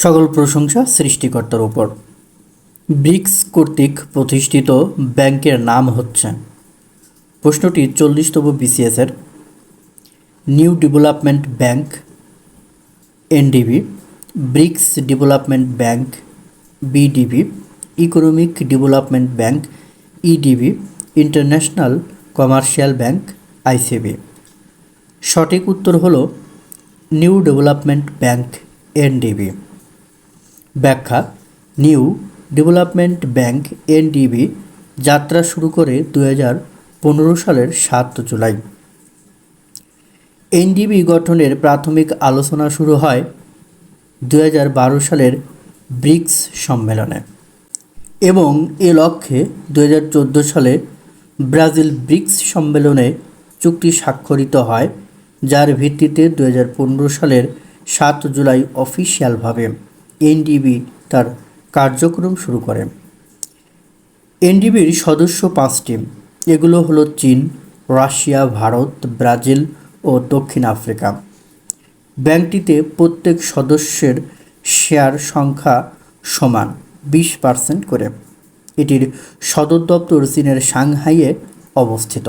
সকল প্রশংসা সৃষ্টিকর্তার উপর। ব্রিক্স কর্তৃক প্রতিষ্ঠিত ব্যাংকের নাম হচ্ছে প্রশ্নটি চল্লিশতম বিসিএসের new development bank NDB BRICS development bank BDB economic development bank EDB international commercial bank ICB সঠিক উত্তর হলো নিউ ডেভেলপমেন্ট ব্যাংক এনডিবি ব্যাখ্যা। নিউ ডেভেলপমেন্ট ব্যাংক, এনডিবি, যাত্রা শুরু করে দু সালের সাত জুলাই। এনডিবি গঠনের প্রাথমিক আলোচনা শুরু হয় দু সালের ব্রিক্স সম্মেলনে এবং এ লক্ষ্যে দু হাজার চোদ্দ সালে ব্রাজিল ব্রিক্স সম্মেলনে চুক্তি স্বাক্ষরিত হয়, যার ভিত্তিতে দু হাজার পনেরো সালের সাত জুলাই অফিসিয়ালভাবে। এনডিবি তার কার্যক্রম শুরু করে এনডিবির সদস্য পাঁচটি এগুলো হলো চীন, রাশিয়া, ভারত, ব্রাজিল ও দক্ষিণ আফ্রিকা। ব্যাংকটিতে প্রত্যেক সদস্যের শেয়ার সংখ্যা সমান বিশ পার্সেন্ট করে। এটির সদর দপ্তর চীনের সাংহাইয়ে অবস্থিত।